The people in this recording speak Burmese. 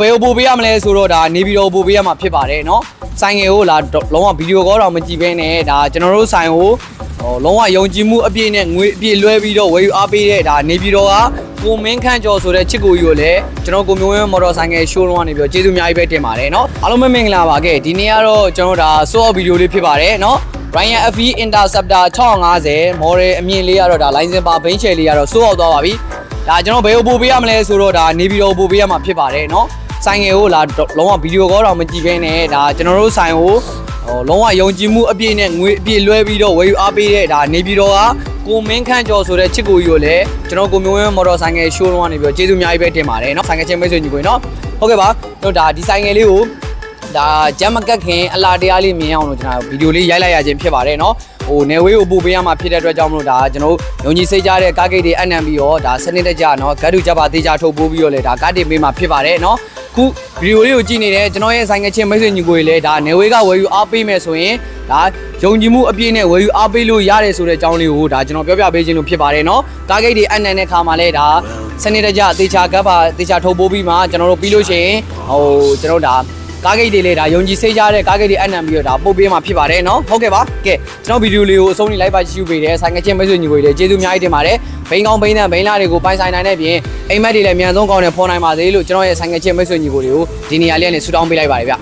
ဘယ်ကိုပို့ပေးရမလဲဆိုတော့ဒါနေပြည်တော်ပို့ပေးရမှာဖြစ်ပါတယ်เนาะဆိုင်ငယ်ကိုလာလုံးဝဗီဒီယိုကောတော့မကြည့်ဘဲနဲ့ဒါကျွန်တော်တို့ဆိုင်ကိုဟိုလုံးဝယုံကြည်မှုအပြည့်နဲ့ငွေအပြည့်လွှဲပြီးတော့ဝယ်ယူအားပေးတဲ့ဒါနေပြည်တော်ကကိုမင်းခန့်ကျော်ဆိုတဲ့ချစ်ကိုကြီးကိုလည်းကျွန်တော်ကိုမျိုးဝင်းမော်တော်ဆိုင်ငယ် showroom ကနေပြီးတော့ကျေးဇူးအများကြီးပဲတင်ပါတယ်เนาะအားလုံးပဲမင်္ဂလာပါခဲ့ဒီနေ့ကတော့ကျွန်တော်ဒါ show off video လေးဖြစ်ပါတယ်เนาะ Ryan FE Interceptor 650 model အမြင့်လေးကတော့ဒါ license ပါဘိန်းချယ်လေးကတော့ show off သွားပါပြီဒါကျွန်တော်ဘယ်ကိုပို့ပေးရမလဲဆိုတော့ဒါနေပြည်တော်ပို့ပေးရမှာဖြစ်ပါတယ်เนาะ ဆိုင်ငယ်ကိုလာလုံးဝဗီဒီယိုကောတော့မကြည့်ဘဲနဲ့ဒါကျွန်တော်တို့ဆိုင်ကိုဟိုလုံးဝယုံကြည်မှုအပြည့်နဲ့ငွေအပြည့်လွှဲပြီးတော့ဝယ်ယူအားပေးတဲ့ဒါနေပြည်တော်ကကိုမင်းခန့်ကျော်ဆိုတဲ့ချစ်ကိုကြီးကိုလည်းကျွန်တော်ကိုမျိုးဝင်းမော်တော်ဆိုင်ငယ် showroom ကနေပြီးတော့ကျေးဇူးအများကြီးပဲတင်ပါတယ်เนาะဆိုင်ငယ်ချင်းမိတ်ဆွေညီကိုเนาะဟုတ်ကဲ့ပါတို့ဒါဒီဆိုင်ငယ်လေးကိုဒါဂျမ်မကတ်ခင်အလားတရားလေးမြင်အောင်လို့ကျွန်တော်ဗီဒီယိုလေးရိုက်လိုက်ရခြင်းဖြစ်ပါတယ်เนาะဟိုနေဝေးကိုပို့ပေးရမှာဖြစ်တဲ့အတွက်ကြောင့်မလို့ဒါကျွန်တော်ယုံကြည်စိတ်ကြတဲ့ကားဂိတ်တွေအနံပြီးတော့ဒါစနစ်တကျเนาะဂတ်တူကြပါသေးကြထုတ်ပိုးပြီးတော့လေဒါကားတင်ပေးမှာဖြစ်ပါတယ်เนาะ ခုဗီဒီယိုလေးကိုကြည့်နေတဲ့ကျွန်တော်ရဲ့ဆိုင်ငယ်ချင်းမိတ်ဆွေညီကိုတွေလည်းဒါနေဝေးကဝယ်ယူအားပေးမယ်ဆိုရင်ဒါယုံကြည်မှုအပြည့်နဲ့ဝယ်ယူအားပေးလို့ရတယ်ဆိုတဲ့အကြောင်းလေးကိုဒါကျွန်တော်ပြောပြပေးခြင်းလို့ဖြစ်ပါတယ်เนาะကားဂိတ်တွေအနံတဲ့ခါမှာလဲဒါစနေတကြအသေးချာကပ်ပါအသေးချာထုတ်ပိုးပြီးမှကျွန်တော်တို့ပြီးလို့ရှိရင်ဟိုကျွန်တော်တို့ဒါ ကားဂိတ်တွေလည်းဒါယုံကြည်စိတ်ကြတဲ့ကားဂိတ်တွေအနံပြီးတော့ဒါပို့ပေးမှာဖြစ်ပါတယ်နော်ဟုတ်ကဲ့ပါကဲကျွန်တော်ဗီဒီယိုလေးကိုအဆုံးထိလိုက်ပါကြည့်ယူပေးတယ်ဆိုင်ကချင်းမိတ်ဆွေညီကိုတွေကျေးဇူးအများကြီးတင်ပါတယ်ဘိန်းကောင်းဘိန်းတဲ့ဘိန်းလာတွေကိုပိုင်ဆိုင်နိုင်တဲ့ပြင်အိမ်မက်တွေလည်းမြန်ဆုံးကောင်းနဲ့ဖော်နိုင်ပါစေလို့ကျွန်တော်ရဲ့ဆိုင်ကချင်းမိတ်ဆွေညီကိုတွေကိုဒီနေရာလေးကနေဆူတောင်းပေးလိုက်ပါတယ်ဗျ